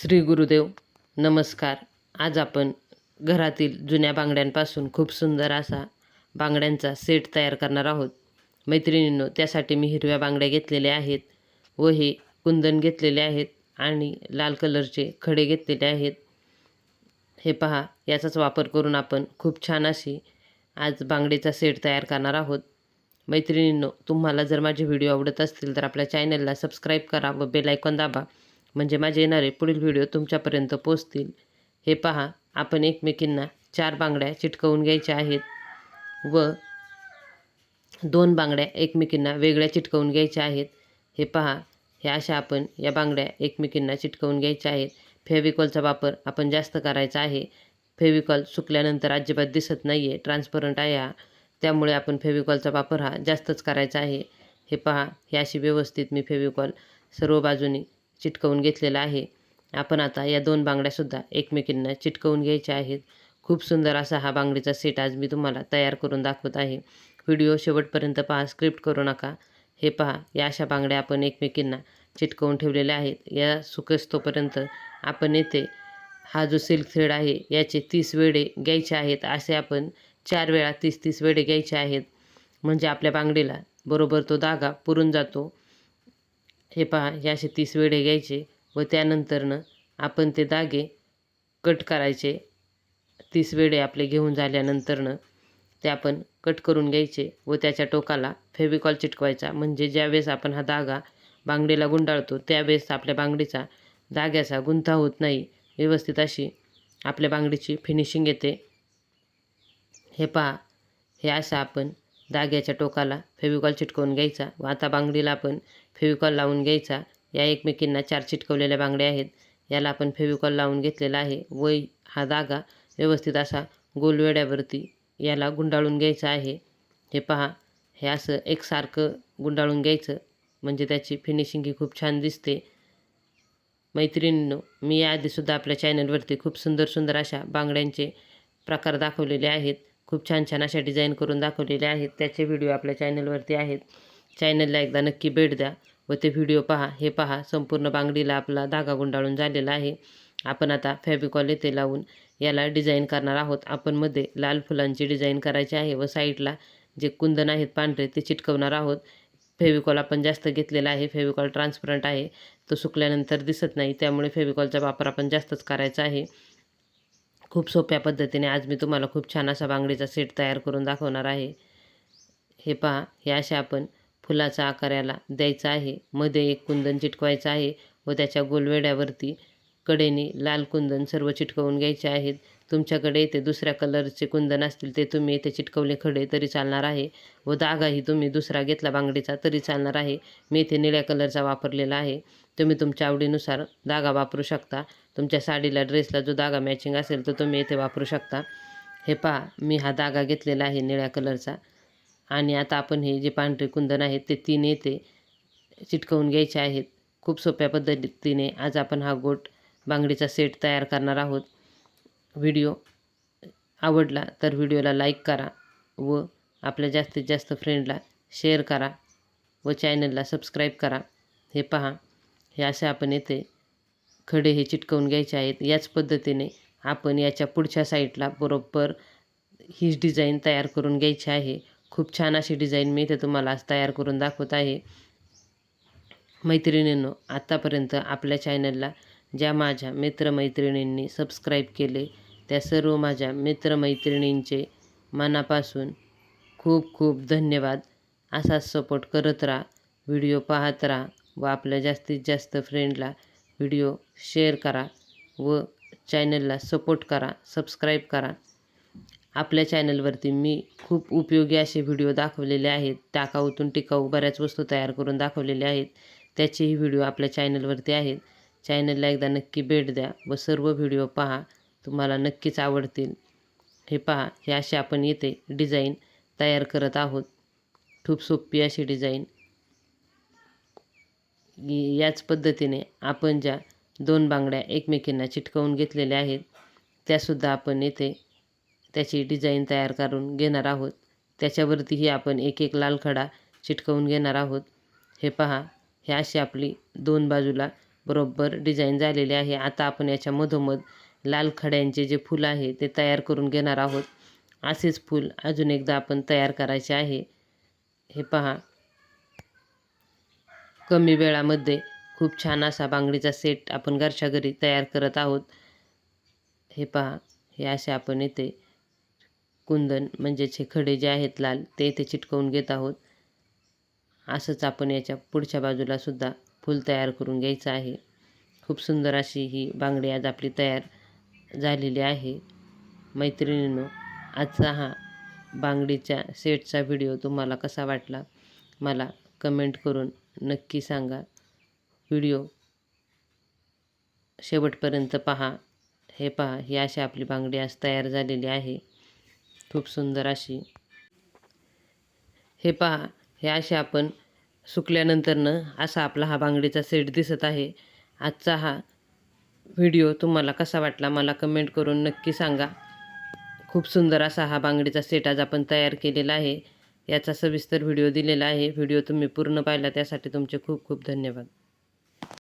श्री गुरुदेव नमस्कार. आज आपण घरातील जुन्या बांगड्यांपासून खूप सुंदर असा बांगड्यांचा सेट तयार करणार आहोत. मैत्रिणींनो त्यासाठी मी हिरव्या बांगड्या घेतलेल्या आहेत व हे कुंदन घेतलेले आहेत आणि लाल कलरचे खडे घेतलेले आहेत. हे पहा याचाच वापर करून आपण खूप छान अशी आज बांगडीचा सेट तयार करणार आहोत. मैत्रिणींनो तुम्हाला जर माझे व्हिडिओ आवडत असतील तर आपल्या चॅनलला सबस्क्राईब करा व बेल आयकॉन दाबा. म्हणजे माझे येणारे पुढील व्हिडिओ तुमच्यापर्यंत पोचतील. हे पहा आपण एकमेकींना चार बांगड्या चिटकवून घ्यायच्या आहेत व दोन बांगड्या एकमेकींना वेगळ्या चिटकवून घ्यायच्या आहेत. हे पहा ह्या अशा आपण या बांगड्या एकमेकींना चिटकवून घ्यायच्या आहेत. फेविकॉलचा वापर आपण जास्त करायचा आहे. फेविकॉल सुकल्यानंतर अजिबात दिसत नाही आहे ट्रान्सपरंट आहे हा. त्यामुळे आपण फेविकॉलचा वापर हा जास्तच करायचा आहे. हे पहा ही अशी व्यवस्थित मी फेविकॉल सर्व बाजूनी चिटकवून घेतलेला आहे. आपण आता या दोन बांगड्यासुद्धा एकमेकींना चिटकवून घ्यायच्या आहेत. खूप सुंदर असा हा बांगडीचा सेट आज मी तुम्हाला तयार करून दाखवत आहे. व्हिडिओ शेवटपर्यंत पहा स्क्रिप्ट करू नका. हे पहा या अशा बांगड्या आपण एकमेकींना चिटकवून ठेवलेल्या आहेत. या सुकस्तोपर्यंत आपण येथे हा जो सिल्क थ्रेड आहे याचे तीस वेडे घ्यायचे आहेत. असे आपण चार वेळा तीस तीस वेडे घ्यायचे आहेत. म्हणजे आपल्या बांगडीला बरोबर तो धागा पुरून जातो. हे पहा हे असे तीस वेडे घ्यायचे व त्यानंतरनं आपण ते धागे कट करायचे. तीस वेडे आपले घेऊन झाल्यानंतरनं ते आपण कट करून घ्यायचे व त्याच्या टोकाला फेविकॉल चिटकवायचा. म्हणजे ज्यावेळेस आपण हा धागा बांगडीला गुंडाळतो त्यावेळेस आपल्या बांगडीचा धाग्याचा गुंता होत नाही. व्यवस्थित अशी आपल्या बांगडीची फिनिशिंग येते. हे पहा हे असं आपण धाग्याच्या टोकाला फेविकॉल चिटकवून घ्यायचा व आता बांगडीला आपण फेविकॉल लावून घ्यायचा. या एकमेकींना चार चिटकवलेल्या बांगड्या आहेत. याला आपण फेविकॉल लावून घेतलेला आहे. व हा धागा व्यवस्थित असा गोलवेड्यावरती याला गुंडाळून घ्यायचा आहे. हे पहा हे असं एकसारखं गुंडाळून घ्यायचं. म्हणजे त्याची फिनिशिंग ही खूप छान दिसते. मैत्रिणींनो मी याआधीसुद्धा आपल्या चॅनलवरती खूप सुंदर सुंदर अशा बांगड्यांचे प्रकार दाखवलेले आहेत. खूप छान छान अशा डिझाईन करून दाखवलेले आहेत. त्याचे व्हिडिओ आपल्या चॅनलवरती आहेत. चॅनलला एकदा नक्की भेट द्या व ते व्हिडिओ पहा. हे पहा. संपूर्ण बांगडीला आपला धागा गुंडाळून झालेला आहे. आपण आता फॅबिकॉल येथे लावून याला डिझाईन करणार आहोत. आपण मध्ये लाल फुलांची डिझाईन करायची आहे व साईडला जे कुंदन आहेत पांढरे ते चिटकवणार आहोत. फेविकॉल आपण जास्त घेतलेला आहे. फेविकॉल ट्रान्सपरंट आहे. तो सुकल्यानंतर दिसत नाही. त्यामुळे फेविकॉलचा वापर आपण जास्तच करायचा आहे. खूप सोप्या पद्धतीने आज मी तुम्हाला खूप छान असा बांगडीचा सेट तयार करून दाखवणार आहे. हे पहा हे अशा आपण फुलाचा आकार याला द्यायचा आहे. मध्ये एक कुंदन चिटकवायचं आहे व त्याच्या गोलवेड्यावरती कडेने लाल कुंदन सर्व चिटकवून घ्यायचे आहेत. तुमच्याकडे इथे दुसऱ्या कलरचे कुंदन असतील ते तुम्ही इथे चिटकवले खडे तरी चालणार आहे व धागाही तुम्ही दुसरा घेतला बांगडीचा तरी चालणार आहे. मी इथे निळ्या कलरचा वापरलेला आहे. तुम्ही तुमच्या आवडीनुसार धागा वापरू शकता. तुमच्या साडीला ड्रेसला जो धागा मॅचिंग असेल तो तुम्ही इथे वापरू शकता. हे पहा मी हा धागा घेतलेला आहे निळ्या कलरचा. आणि आता आपण हे जे पांढरे कुंदन आहेत ते तीन येते चिटकवून घ्यायचे आहेत. खूप सोप्या पद्धतीने आज आपण हा गोट बांगडीचा सेट तयार करणार आहोत. व्हिडिओ आवडला तर व्हिडिओला लाईक करा व आपल्या जास्तीत जास्त फ्रेंडला शेअर करा व चॅनलला सबस्क्राईब करा. हे पहा हे असे आपण येथे खडे हे चिटकवून घ्यायचे आहेत. याच पद्धतीने आपण याच्या पुढच्या साईडला बरोबर हीच डिझाईन तयार करून घ्यायची आहे. खूप छान अशी डिझाईन मी इथे तुम्हाला आज तयार करून दाखवत आहे. मैत्रिणींनो आत्तापर्यंत आपल्या चॅनलला ज्या माझ्या मित्रमैत्रिणींनी सबस्क्राईब केले त्या सर्व माझ्या मित्रमैत्रिणींचे मनापासून खूप खूप धन्यवाद. असाच सपोर्ट करत राहा व्हिडिओ पाहत राहा व आपल्या जास्तीत जास्त फ्रेंडला व्हिडिओ शेअर करा व चॅनलला सपोर्ट करा सबस्क्राईब करा. आपल्या चॅनलवरती मी खूप उपयोगी असे व्हिडिओ दाखवलेले आहेत. टाकाऊतून टिकाऊ बऱ्याच वस्तू तयार करून दाखवलेल्या आहेत. त्याचेही व्हिडिओ आपल्या चॅनलवरती आहेत. चॅनलला एकदा नक्की भेट द्या व सर्व व्हिडिओ पहा. तुम्हाला नक्कीच आवडतील. हे पहा हे असे आपण येथे डिझाईन तयार करत आहोत. खूप सोपी अशी डिझाईन. याच पद्धतीने आपण ज्या दोन बांगड्या एकमेकींना चिटकवून घेतलेल्या आहेत त्यासुद्धा आपण येथे त्याची डिझाईन तयार करून घेणार आहोत. त्याच्यावरतीही आपण एक एक लाल खडा चिटकवून घेणार आहोत. हे पहा हे अशी आपली दोन बाजूला बरोबर डिझाईन झालेली आहे. आता आपण याच्या मधोमध लाल खड्यांचे जे फूल आहे ते तयार करून घेणार आहोत. असेच फूल अजून एकदा आपण तयार करायचे आहे. हे पहा. कमी वेळामध्ये खूप छान असा बांगडीचा सेट आपण घरच्या घरी तयार करत आहोत. हे पहा. हे असे आपण येथे कुंदन म्हणजेच हे खडे जे आहेत लाल ते इथे चिटकवून घेत आहोत. असंच आपण याच्या पुढच्या बाजूला सुद्धा फूल तयार करून घ्यायचं आहे. खूप सुंदर अशी ही बांगडी आज आपली तयार झालेली आहे. मैत्रिणींनो आजचा हा बांगडीच्या सेटचा व्हिडिओ तुम्हाला कसा वाटला? मला कमेंट करून नक्की सांगा. व्हिडिओ शेवटपर्यंत पहा. हे पहा ही अशी आपली बांगडी आज तयार झालेली आहे. खूप सुंदर अशी. हे पहा हे असे आपण सुकल्यानंतरनं असा आपला हा बांगडीचा सेट दिसत आहे. आजचा हा व्हिडिओ तुम्हाला कसा वाटला मला कमेंट करून नक्की सांगा. खूप सुंदर असा हा बांगडीचा सेट आज आपण तयार केलेला आहे. याचा सविस्तर व्हिडिओ दिलेला आहे. व्हिडिओ तुम्ही पूर्ण पाहिला त्यासाठी तुमचे खूप खूप धन्यवाद.